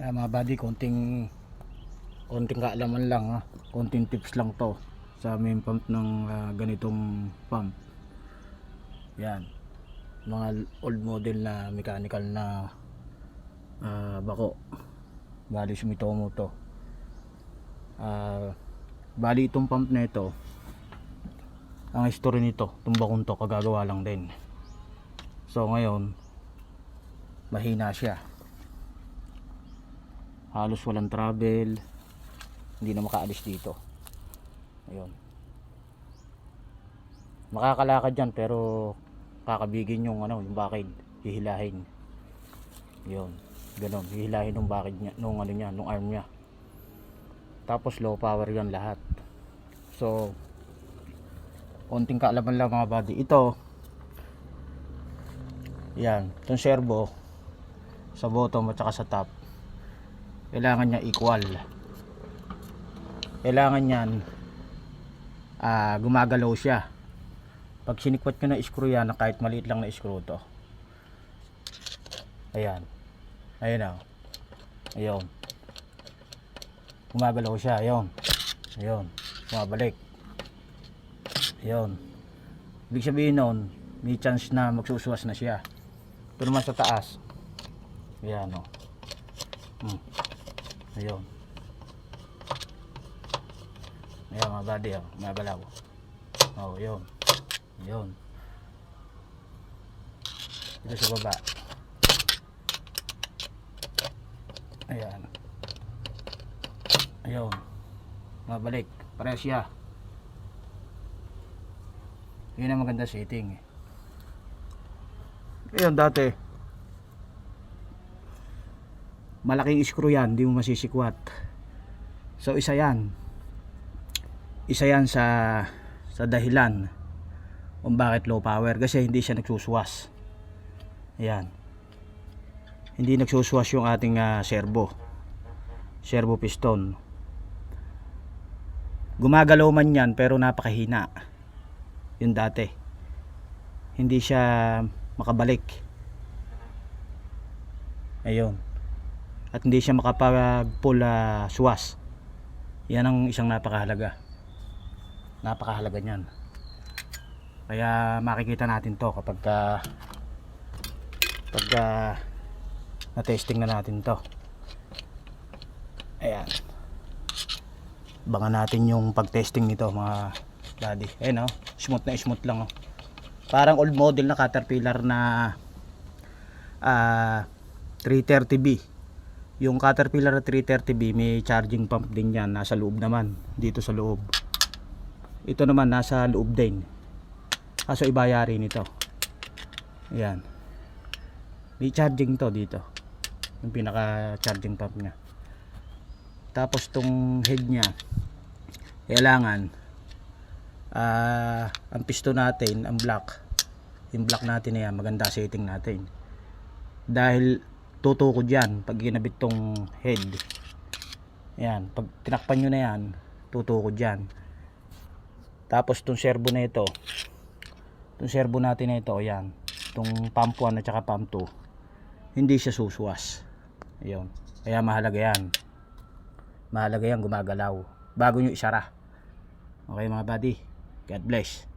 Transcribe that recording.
Kaya mga buddy, konting konting kaalaman lang ha. Konting tips lang to sa main pump ng ah, ganitong pump. Yan. Mga old model na mechanical na ah, bako. Bali Sumitomo to. Ah, bali itong pump na ito ang history nito, itong bakong to, kagagawa lang din. So ngayon, mahina siya. Halos walang travel, hindi na makaalis dito. Ayun. Makakalakad yan pero kakabigin yung ano, yung bakid, hihilahin. Yun, ganun, hihilahin yung bakid niya, nung ano niya, nung arm niya. Tapos low power yan lahat. So, konting kaalaman lang mga buddy ito yan itong servo sa bottom at saka sa top kailangan niya equal kailangan yan ah, gumagalaw siya pag sinikwat nyo na screw yan na kahit maliit lang na screw to ayan ayan o ayun gumagalaw siya ayun ayun bumabalik Ayun. Ibig sabihin nun, may chance na magsusuwas na siya. Ito naman sa taas. Ayan o. Hmm. Ayun. Ayan mga buddy o. Magalaw. O, oh, yun. Ayun. Ito sa baba. Ayan. Ayun. Mabalik. Pareho siya. Yun ang maganda setting. Ayun dati. Malaking screw yan, hindi mo masisikwat. So isa yan. Isa yan sa sa dahilan kung bakit low power kasi hindi siya nagsusuwas. Ayan. Hindi nagsusuwas yung ating ah, servo. Servo piston. Gumagalaw man yan pero napakahina yun dati hindi siya makabalik ayun at hindi siya makapag pull ah, swas. Yan ang isang napakahalaga. Napakahalaga niyan. Kaya makikita natin to kapag uh, pag ah, na-testing na natin to. Ayan. Abangan natin yung pag-testing nito mga daddy ayun oh. Smooth na smooth lang oh. parang old model na caterpillar na ah 330B yung caterpillar na 330B may charging pump din yan. Nasa loob naman dito sa loob. Ito naman nasa loob din. Kaso ibayari nito. Ayan. May charging to dito. Yung pinaka charging pump nya tapos tong head nya kailangan ah ang piston natin ang block. Yung block natin na yan maganda setting natin. Dahil tutukod yan pag ginabit tong head. Yan pag tinakpan nyo na yan tutukod yan. Tapos tong servo na ito tong servo natin na ito yan tong pump 1 at saka pump 2 hindi siya susuwas. Ayun kaya mahalaga yan. Mahalaga yan gumagalaw. Bago nyo isara. Okay mga buddy God bless